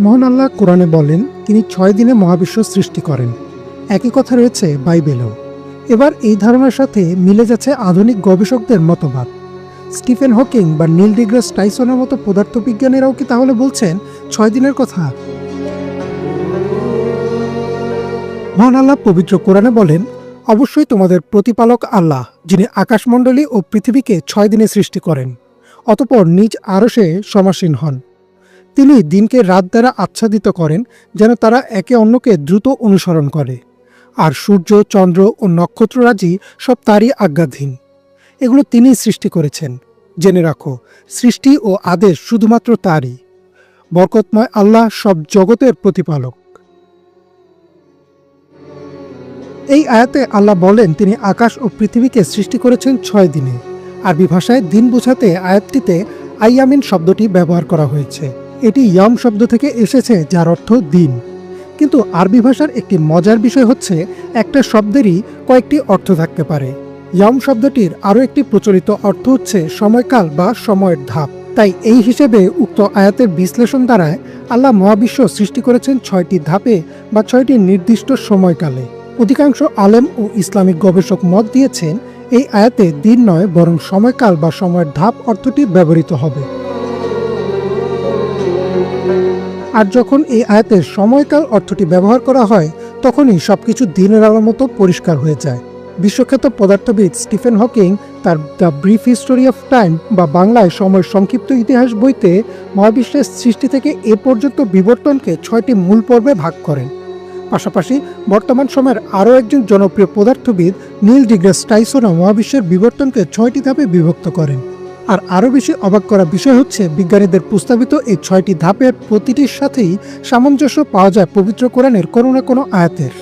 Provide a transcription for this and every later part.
মহান আল্লাহ কোরআনে বলেন, তিনি ছয় দিনে মহাবিশ্ব সৃষ্টি করেন। একই কথা রয়েছে বাইবেলেও। এবার এই ধারণার সাথে মিলে যাচ্ছে আধুনিক গবেষকদের মতবাদ। স্টিফেন হকিং বা নীল ডিগ্রাস টাইসনের মতো পদার্থবিজ্ঞানীরাও কি তাহলে বলছেন, ছয় দিনের কথা? মহান আল্লাহ পবিত্র কোরআনে বলেন, অবশ্যই তোমাদের প্রতিপালক আল্লাহ, যিনি আকাশমণ্ডলী ও পৃথিবীকে ছয় দিনে সৃষ্টি করেন। অতপর নিজ আরশে সমাসীন হন। তিনি দিনকে রাত দ্বারা আচ্ছাদিত করেন, যেন তারা একে অন্যকে দ্রুত অনুসরণ করে। আর সূর্য, চন্দ্র ও নক্ষত্ররাজি সব তারই আজ্ঞাধীন। এগুলো তিনিই সৃষ্টি করেছেন। জেনে রাখো, সৃষ্টি ও আদেশ শুধুমাত্র তারই। বরকতময় আল্লাহ সব জগতের প্রতিপালক। এই আয়াতে আল্লাহ বলেন, তিনি আকাশ ও পৃথিবীকে সৃষ্টি করেছেন ছয় দিনে। আরবি ভাষায় দিন বোঝাতে আয়াতটিতে আইয়ামিন শব্দটি ব্যবহার করা হয়েছে। এটি ইয়াম শব্দ থেকে এসেছে, যার অর্থ দিন। কিন্তু আরবি ভাষার একটি মজার বিষয় হচ্ছে, একটা শব্দেরই কয়েকটি অর্থ থাকতে পারে। ইয়াম শব্দটির আরও একটি প্রচলিত অর্থ হচ্ছে সময়কাল বা সময়ের ধাপ। তাই এই হিসেবে উক্ত আয়াতের বিশ্লেষণ দ্বারায় আল্লাহ মহাবিশ্ব সৃষ্টি করেছেন ছয়টি ধাপে বা ছয়টি নির্দিষ্ট সময়কালে। অধিকাংশ আলেম ও ইসলামিক গবেষক মত দিয়েছেন, এই আয়াতে দিন নয়, বরং সময়কাল বা সময়ের ধাপ অর্থটি ব্যবহৃত হবে। আর যখন এই আয়াতের সময়কাল অর্থটি ব্যবহার করা হয়, তখনই সবকিছু দিনের আলোর মতো পরিষ্কার হয়ে যায়। বিশ্বখ্যাত পদার্থবিদ স্টিফেন হকিং তার the brief history of time বা বাংলায় সময়ের সংক্ষিপ্ত ইতিহাস বইতে মহাবিশ্বের সৃষ্টি থেকে এ পর্যন্ত বিবর্তনকে ছয়টি মূল পর্বে ভাগ করেন। পাশাপাশি বর্তমান সময়ের আরও একজন জনপ্রিয় পদার্থবিদ নীল ডিগ্রাস টাইসনও মহাবিশ্বের বিবর্তনকে ছয়টি ধাপে বিভক্ত করেন। আর আরও বেশি অবাক করা বিষয় হচ্ছে, বিজ্ঞানীদের প্রস্তাবিত এই ছয়টি ধাপের প্রতিটির সাথেই সামঞ্জস্য পাওয়া যায় পবিত্র কোরআনের কোনো না কোনো আয়াতের।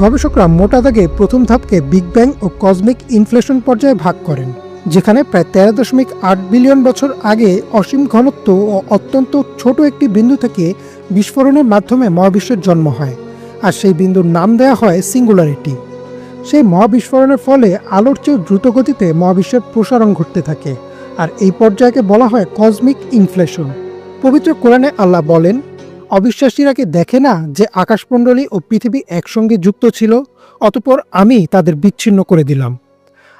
গবেষকরা মোটা দাগে প্রথম ধাপকে বিগ ব্যাং ও কসমিক ইনফ্লেশন পর্যায়ে ভাগ করেন, যেখানে প্রায় তেরো দশমিক আট বিলিয়ন বছর আগে অসীম ঘনত্ব ও অত্যন্ত ছোট একটি বিন্দু থেকে বিস্ফোরণের মাধ্যমে মহাবিশ্বের জন্ম হয়, আর সেই বিন্দুর নাম দেওয়া হয় সিঙ্গুলারিটি। সেই মহাবিস্ফোরণের ফলে আলোর চেয়েও দ্রুত গতিতে মহাবিশ্বের প্রসারণ ঘটতে থাকে। আর এই পর্যায়কে বলা হয় কসমিক ইনফ্লেশন পবিত্র কোরআনে আল্লাহ বলেন, অবিশ্বাসীরা কি দেখে না যে আকাশমণ্ডলী ও পৃথিবী একসঙ্গে যুক্ত ছিল? অতপর আমি তাদের বিচ্ছিন্ন করে দিলাম।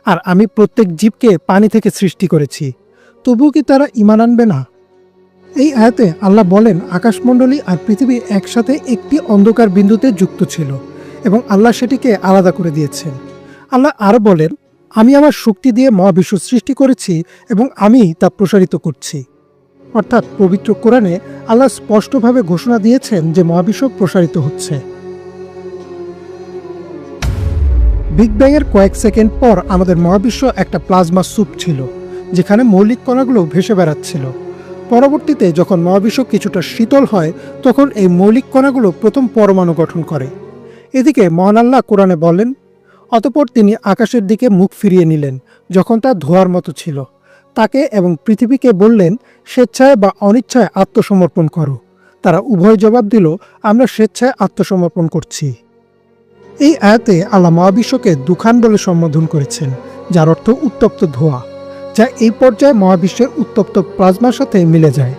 আর আমি প্রত্যেক জীবকে পানি থেকে সৃষ্টি করেছি। তবু কি তারা ইমান আনবে না? এই আয়াতে আল্লাহ বলেন, আকাশমণ্ডলী আর পৃথিবী একসাথে একটি অন্ধকার বিন্দুতে যুক্ত ছিল। এবং আল্লাহ সেটিকে আলাদা করে দিয়েছেন। আল্লাহ আরও বলেন, আমি আমার শক্তি দিয়ে মহাবিশ্ব সৃষ্টি করেছি এবং আমি তা প্রসারিত করছি। অর্থাৎ পবিত্র কোরআনে আল্লাহ স্পষ্টভাবে ঘোষণা দিয়েছেন যে মহাবিশ্ব প্রসারিত হচ্ছে। বিগ ব্যাংয়ের কয়েক সেকেন্ড পর আমাদের মহাবিশ্ব একটা প্লাজমা স্যুপ ছিল, যেখানে মৌলিক কণাগুলো ভেসে বেড়াচ্ছিল। পরবর্তীতে যখন মহাবিশ্ব কিছুটা শীতল হয়, তখন এই মৌলিক কণাগুলো প্রথম পরমাণু গঠন করে। এদিকে মহান আল্লাহ কোরআনে বলেন, অতপর তিনি আকাশের দিকে মুখ ফিরিয়ে নিলেন, যখন তা ধোয়ার মতো ছিল। তাকে এবং পৃথিবীকে বললেন, স্বেচ্ছায় বা অনিচ্ছায় আত্মসমর্পণ করো। তারা উভয় জবাব দিল, আমরা স্বেচ্ছায় আত্মসমর্পণ করছি। এই আয়াতে আল্লাহ মহাবিশ্বকে দুখান বলে সম্বোধন করেছেন, যার অর্থ উত্তপ্ত ধোয়া, যা এই পর্যায়ে মহাবিশ্বের উত্তপ্ত প্লাজমার সাথে মিলে যায়।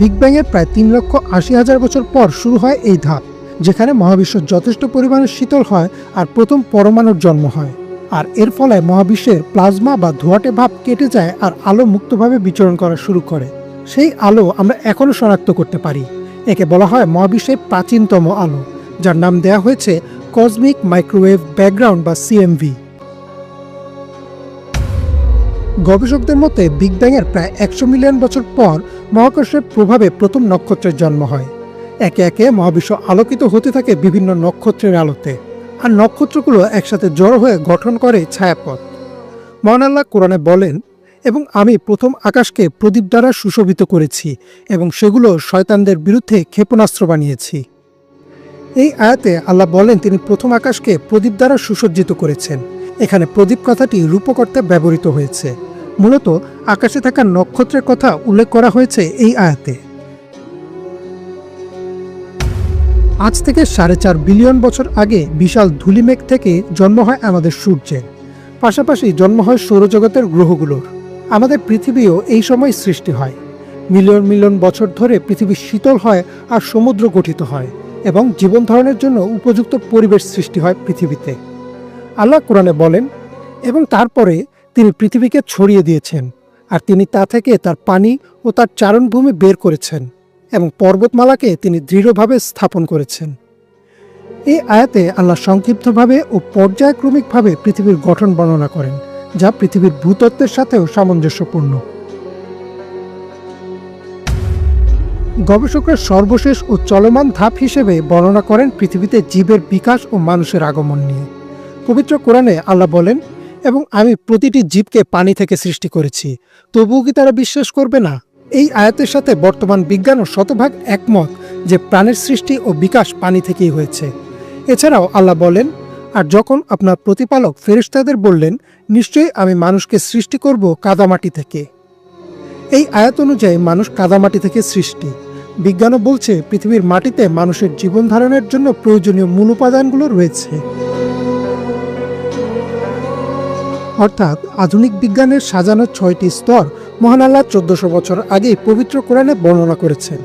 বিগ ব্যাংয়ের প্রায় তিন লক্ষ আশি হাজার বছর পর শুরু হয় এই ধাপ, যেখানে মহাবিশ্ব যথেষ্ট পরিমাণে শীতল হয় আর প্রথম পরমাণুর জন্ম হয়। আর এর ফলে মহাবিশ্বের প্লাজমা বা ধোঁয়াটে ভাব কেটে যায় আর আলো মুক্তভাবে বিচরণ করা শুরু করে। সেই আলো আমরা এখনও শনাক্ত করতে পারি। একে বলা হয় মহাবিশ্বের প্রাচীনতম আলো, যার নাম দেয়া হয়েছে কসমিক মাইক্রোওয়েভ ব্যাকগ্রাউন্ড বা সিএমভি গবেষকদের মতে বিগ ব্যাংয়ের প্রায় একশো মিলিয়ন বছর পর মহাকর্ষের প্রভাবে প্রথম নক্ষত্রের জন্ম হয়। একে একে মহাবিশ্ব আলোকিত হতে থাকে বিভিন্ন নক্ষত্রের আলোতে, আর নক্ষত্রগুলো একসাথে জড়ো হয়ে গঠন করে ছায়াপথ। মহান আল্লাহ কোরআনে বলেন, এবং আমি প্রথম আকাশকে প্রদীপ দ্বারা সুশোভিত করেছি এবং সেগুলো শয়তানদের বিরুদ্ধে ক্ষেপণাস্ত্র বানিয়েছি। এই আয়াতে আল্লাহ বলেন, তিনি প্রথম আকাশকে প্রদীপ দ্বারা সুসজ্জিত করেছেন। এখানে প্রদীপ কথাটি রূপকর্তে ব্যবহৃত হয়েছে। মূলত আকাশে থাকা নক্ষত্রের কথা উল্লেখ করা হয়েছে এই আয়াতে। আজ থেকে সাড়ে চার বিলিয়ন বছর আগে বিশাল ধুলিমেঘ থেকে জন্ম হয় আমাদের সূর্যের। পাশাপাশি জন্ম হয় সৌরজগতের গ্রহগুলোর। আমাদের পৃথিবীও এই সময় সৃষ্টি হয়। মিলিয়ন মিলিয়ন বছর ধরে পৃথিবী শীতল হয় আর সমুদ্র গঠিত হয় এবং জীবন ধারণের জন্য উপযুক্ত পরিবেশ সৃষ্টি হয় পৃথিবীতে। আল্লাহ কোরআনে বলেন, এবং তারপরে তিনি পৃথিবীকে ছড়িয়ে দিয়েছেন, আর তিনি তা থেকে তার পানি ও তার চারণভূমি বের করেছেন এবং পর্বতমালাকে তিনি দৃঢ়ভাবে স্থাপন করেছেন। এই আয়াতে আল্লাহ সংক্ষিপ্তভাবে ও পর্যায়ক্রমিকভাবে পৃথিবীর গঠন বর্ণনা করেন, যা পৃথিবীর ভূতত্ত্বের সাথেও সামঞ্জস্যপূর্ণ। গবেষকরা সর্বশেষ ও চলমান ধাপ হিসেবে বর্ণনা করেন পৃথিবীতে জীবের বিকাশ ও মানুষের আগমন নিয়ে। পবিত্র কোরআনে আল্লাহ বলেন এবং আমি প্রতিটি জীবকে পানি থেকে সৃষ্টি করেছি। তবুও কি তারা বিশ্বাস করবে না? এই আয়াতের সাথে বর্তমান বিজ্ঞানও শতভাগ একমত যে প্রাণের সৃষ্টি ও বিকাশ পানি থেকেই হয়েছে। এছাড়াও আল্লাহ বলেন, আর যখন আপনার প্রতিপালক ফেরেশতাদের বললেন, নিশ্চয়ই আমি মানুষকে সৃষ্টি করব কাদামাটি থেকে। এই আয়াত অনুযায়ী মানুষ কাদামাটি থেকে সৃষ্টি। বিজ্ঞানও বলছে, পৃথিবীর মাটিতে মানুষের জীবন ধারণের জন্য প্রয়োজনীয় মূল উপাদানগুলো রয়েছে। অর্থাৎ আধুনিক বিজ্ঞানের সাজানো ছয়টি স্তর মহান আল্লাহ চোদ্দশো বছর আগেই পবিত্র কোরআনে বর্ণনা করেছেন।